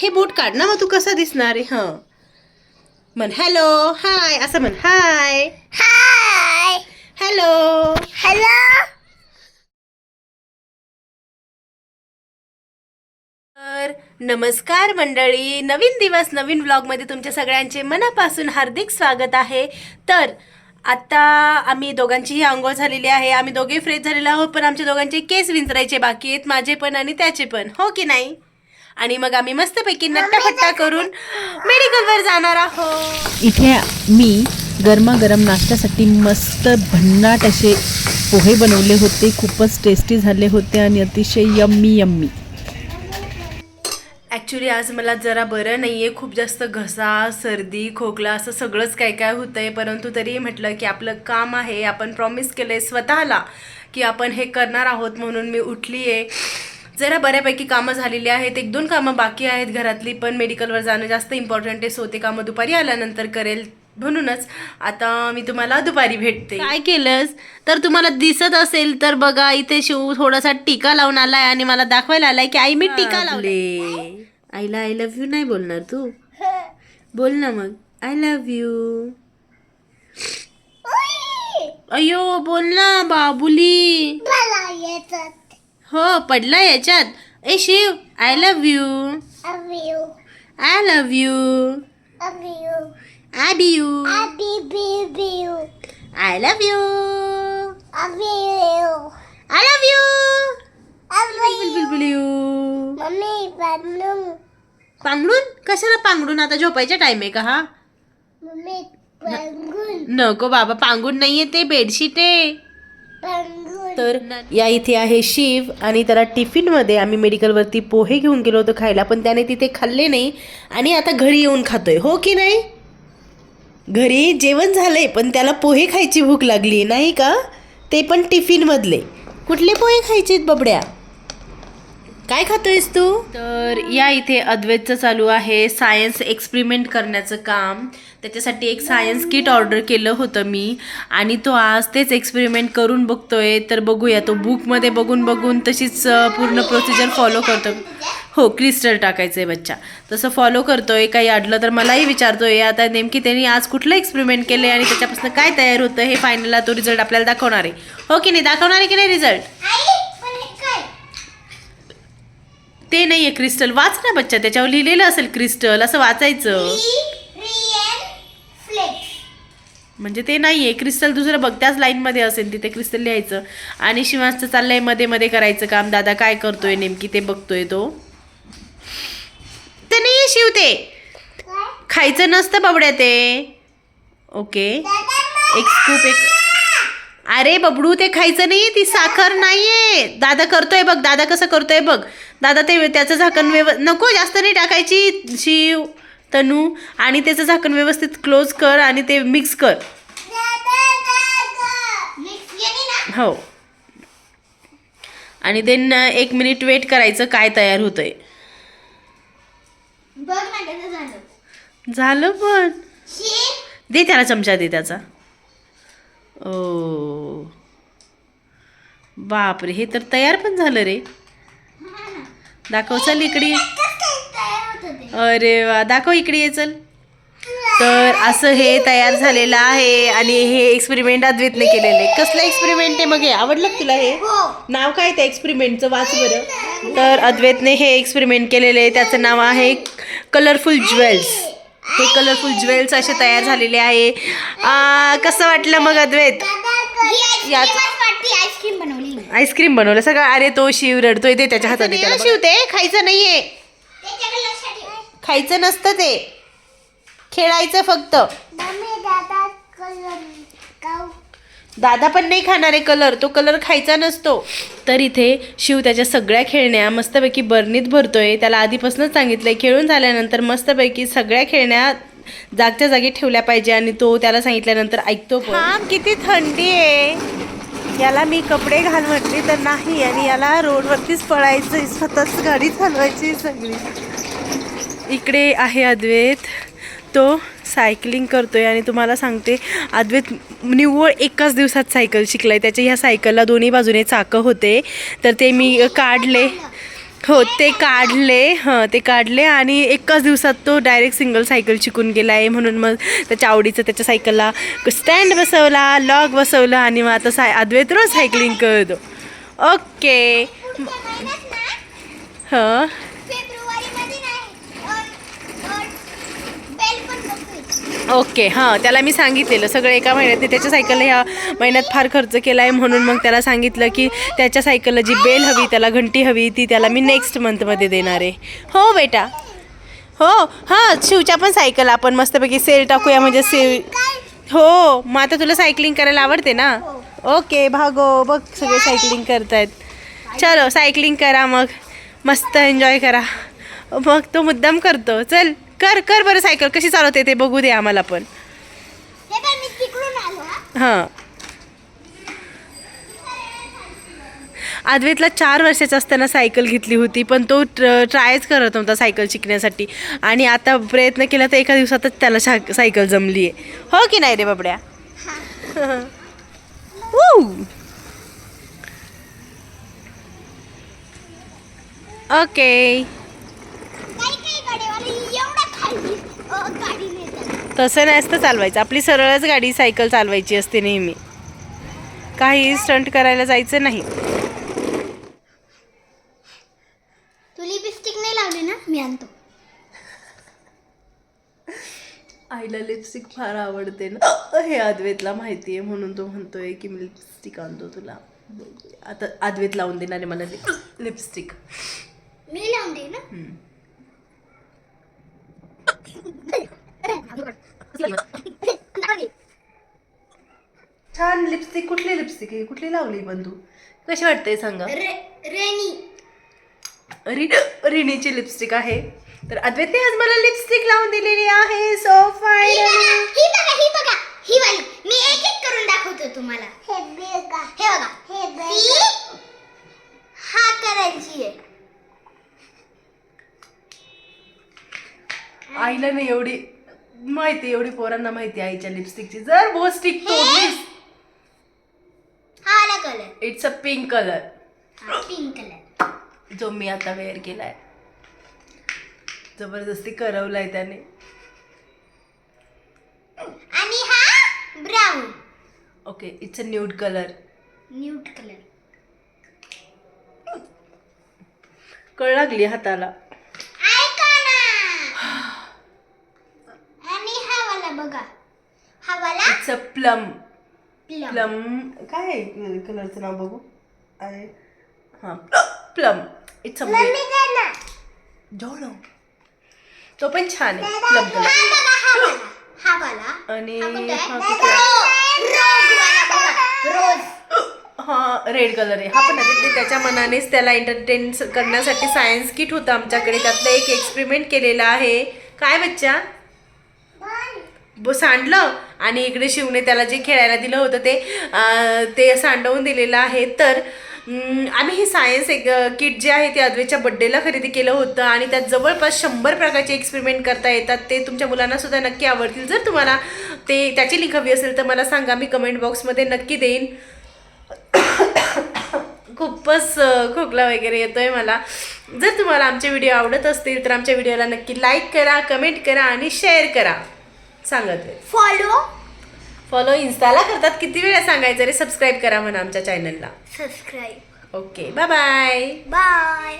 हे बूट काढ ना मग तू कसा दिसणार आहे? हं. म्हण हॅलो हाय असं म्हण हाय हाय हॅलो हॅलो तर नमस्कार मंडळी. नवीन दिवस नवीन व्लॉगमध्ये तुमच्या सगळ्यांचे मनापासून हार्दिक स्वागत आहे. तर आता आम्ही दोघांचीही आंघोळ झालेली आहे. आम्ही दोघे फ्रेश झालेलो आहोत पण आमच्या दोघांचे केस विंचरायचे बाकी आहेत. माझे पण आणि त्याचे पण. हो की नाही? आणि मग आम्ही मस्तपैकी नट्टापट्टा करून मेडिकलवर जाणार आहोत. इथे मी गरमागरम नाश्त्यासाठी मस्त भन्नाट असे पोहे बनवले होते. खूपच टेस्टी झाले होते आणि अतिशय यम्मी यम्मी ॲक्च्युली आज मला जरा बरं नाही आहे खूप जास्त घसा सर्दी खोकला असं सगळंच काय काय होतं आहे परंतु तरी म्हटलं की आपलं काम आहे. आपण प्रॉमिस केलं आहे स्वतःला की आपण हे करणार आहोत म्हणून मी उठली आहे जरा बऱ्यापैकी कामं झालेली आहेत एक दोन कामं बाकी आहेत घरातली पण मेडिकलवर जाणं जास्त इम्पॉर्टंट आहे. सो ते कामं दुपारी आल्यानंतर करेल म्हणूनच आता मी तुम्हाला दुपारी भेटते. काय केलंस? तर तुम्हाला दिसत असेल तर बघा इथे शिव थोडासा टीका लावून आलाय आणि मला दाखवायला आलाय की आई मी टीका लावले. आईला आय लव्ह यू नाही बोलणार तू? बोल ना मग. आय लव्ह यू अयो बोल ना बाबुली. हो पडला याच्यात. ए Shiv I love you I love you I be you I love you I love you पांगडून कशाला पांगडून आता झोपायचा टाइम आहे का हा? नको बाबा पांगून नाहीये ते बेडशीट आहे. तर या इथे आहे शिव आणि त्याला टिफिनमध्ये आम्ही मेडिकलवरती पोहे घेऊन गेलो होतो खायला पण त्याने तिथे खाल्ले नाही. आणि आता घरी येऊन खातोय. हो की नाही? घरी जेवण झालंय पण त्याला पोहे खायची भूक लागली. नाही का? ते पण टिफिनमधले. कुठले पोहे खायचेत बबड्या? काय खातोयस तू? तर या इथे अद्वैतचं चालू आहे. सायन्स एक्सपेरिमेंट करण्याचं काम. त्याच्यासाठी एक सायन्स किट ऑर्डर केलं होतं मी. आणि तो आज तेच एक्सपेरिमेंट करून बघतोय. तर बघूया. तो बुकमध्ये बघून बघून तशीच पूर्ण प्रोसिजर फॉलो करतो. हो क्रिस्टल टाकायचं आहे बच्चा. तसं फॉलो करतोय. काही अडलं तर मलाही विचारतोय. आता नेमकी त्यांनी आज कुठलं एक्सपेरिमेंट केलं आणि त्याच्यापासून काय तयार होतं हे फायनलला तो रिझल्ट आपल्याला दाखवणार आहे. हो की नाही? दाखवणार आहे की नाही रिझल्ट आई पण हे काय ते नाही आहे क्रिस्टल. वाच ना बच्चा त्याच्यावर लिहिलेलं असेल क्रिस्टल असं वाचायचं. म्हणजे ते नाही आहे क्रिस्टल दुसरं बघ त्याच लाईनमध्ये असेल तिथे क्रिस्टल लिहायचं. आणि शिवांचं चाललंयमध्ये मध्ये करायचं काम. दादा काय करतोय नेमकी ते बघतोय तो. ते नाही आहे शिव ते. खायचं नसतं बाबड्या ते. ओके एक स्कूप एक अरे बबडू ते खायचं नाही ती साखर नाहीये. दादा करतोय बघ दादा कसं करतोय बघ. दादा ते त्याचं झाकण व्यव नको जास्त नाही टाकायची. शिव तनू आणि त्याचं झाकण व्यवस्थित क्लोज कर आणि ते मिक्स कर. मिक्स याने ना हो. आणि देन एक मिनिट वेट करायचं काय तयार होतंय. झालं. पण. दे त्याला चमचा दे त्याचा. ओ. बापरे हे तर तयार पण झालं रे. दाखव चल इकडे. अरे वा दाखव इकडे ये चल. तर असं हे तयार झालेलं आहे आणि हे एक्सपेरिमेंट अद्वैतने केलेलं आहे. कसलं एक्सपेरिमेंट आहे? मग हे आवडलं तुला हे? नाव काय त्या एक्सपेरिमेंटचं वाच बरं. तर अद्वैतने हे एक्सपेरिमेंट केलेलं आहे. त्याचं नाव आहे कलरफुल ज्वेल्स हे कलरफुल ज्वेल्स असे तयार झालेले आहे. कसं वाटलं मग अद्वैत? आईस्क्रीम बनवली. मी. आईस्क्रीम बनवलं. सगळं अरे तो शिव रडतोय ते त्याच्या त्याला शिवते खायचं नाहीये. खायचं नसतं ते. खेळायचं फक्त मम्मी दादा कलर गाव दादा पण नाही खाणार आहे कलर तो कलर खायचा नसतो. तर इथे शिव त्याच्या सगळ्या खेळण्या मस्तपैकी बरणीत भरतोय. त्याला आधीपासूनच सांगितलंय खेळून झाल्यानंतर मस्तपैकी सगळ्या खेळण्या जागच्या जागी ठेवल्या पाहिजे आणि तो त्याला सांगितल्यानंतर ऐकतो पण. किती थंडी आहे. याला मी कपडे घाल म्हटली तर नाही आणि याला रोडवरतीच पळायचं स्वतःच गाडी चालवायची सगळी. इकडे आहे अद्वैत. तो सायकलिंग करतो आहे आणि तुम्हाला सांगते अद्वैत निव्वळ एकाच दिवसात सायकल शिकलाय. त्याच्या ह्या सायकलला दोन्ही बाजूने चाकं होते. तर ते मी काढले. हो ते काढले. हं ते काढले आणि एकाच दिवसात तो डायरेक्ट सिंगल सायकल शिकून गेला आहे म्हणून मग त्याच्या आवडीचं त्याच्या सायकलला स्टँड बसवला लॉक बसवलं आणि मग आता साय अद्वैत रोज सायकलिंग करतो. ओके. हं फेब्रुवारी मध्ये नाही बेल पण बसवायची ओके हां त्याला मी सांगितलेलं. सगळं एका महिन्यात त्याच्या सायकलला ह्या महिन्यात फार खर्च केला आहे म्हणून मग त्याला सांगितलं की त्याच्या सायकलला जी बेल हवी त्याला घंटी हवी ती त्याला मी नेक्स्ट मंथमध्ये देणार आहे. हो बेटा. हो हां शिवच्या पण सायकल आपण मस्तपैकी सेल टाकूया म्हणजे सेल हो मग आता तुला सायकलिंग करायला आवडते ना? ओके भागो बघ सगळे सायकलिंग करतायत. चलो सायकलिंग करा मग. मस्त एन्जॉय करा. मग तो मुद्दाम करतो. चल. कर कर बरं सायकल. कशी चालवते ते बघू दे आम्हाला पण. हे अद्वैतला चार वर्षाचा असताना सायकल घेतली होती पण तो ट्र ट्रायच करत नव्हता सायकल शिकण्यासाठी. आणि आता प्रयत्न केला तर एका दिवसातच त्याला शा सायकल जमली आहे हो की नाही रे बाबड्या! ओके काही काही गाडीवाले एवढा खाली अ, गाडी नेतात तसं नसतं चालवायचं. आपली सरळच गाडी सायकल चालवायची असते नेहमी. काही स्टंट करायला जायचं नाही. तू लिपस्टिक नाही लावली ना? मी आणतो. आईला लिपस्टिक फार आवडते ना. हे अद्वैतला माहिती आहे म्हणून तो म्हणतोय की मी लिपस्टिक आणतो तुला. आता अद्वैत लावून देणार आहे मला लिप लिपस्टिक मी लावून दे ना? छान लिपस्टिक कुठली लिपस्टिक आहे? कुठली लावली पण तू? कशी वाटते सांगा? रे- रेनी. रि रिनीची लिपस्टिक आहे. तर अद्वैतने आज मला लिपस्टिक लावून दिलेली आहे. सो ही बघा ही बघा ही बघा. ही वाली. मी एक एक करून दाखवतो तुम्हाला. हे बघा. हे बघा. ही हा करायची आहे. आईला नाही एवढी माहिती एवढी पोरांना माहिती आईच्या लिपस्टिकची जर बो स्टिक तोडलीस colour it's a pink colour pink colour जो मी आता वेअर केलाय. जबरदस्ती करवलाय त्याने. आणि हा brown okay it's a nude colour nude colour कळ लागली हाताला. ऐका ना. आणि हा वाला बघा. हा वाला? इट्स अ प्लम प्लम काय आहे कलरचं नाव बघू आहे हां प्लम इट्स अ जोडो तो पण छान आहे प्लम हा कलर हा हा आणि हा आहे? रेड कलर आहे हा पण अदिती त्याच्या मनानेच त्याला एंटरटेन करण्यासाठी सायन्स किट होतं आमच्याकडे त्यातलं एक एक्सपेरिमेंट केलेला आहे काय बच्चा सांडलं आणि इकडे शिवने त्याला जे खेळायला दिलं होतं ते ते सांडवून दिलेलं आहे. तर आम्ही हे सायन्स एक किट जे आहे ते अद्वेच्या बड्डेला खरेदी केलं होतं आणि त्यात जवळपास शंभर प्रकारचे एक्सपेरिमेंट करता येतात. ते तुमच्या मुलांनासुद्धा नक्की आवडतील. जर तुम्हाला ते त्याची लिंक हवी असेल तर मला सांगा. मी कमेंट बॉक्समध्ये नक्की देईन. खूपच खोकला वगैरे येतो आहे मला. जर तुम्हाला आमचे व्हिडिओ आवडत असतील तर आमच्या व्हिडिओला नक्की लाईक करा कमेंट करा आणि शेअर करा. सांगत फॉलो फॉलो इन्स्टाला करतात. किती वेळा सांगायचं रे? सबस्क्राईब करा म्हणा आमच्या चॅनलला subscribe okay bye bye bye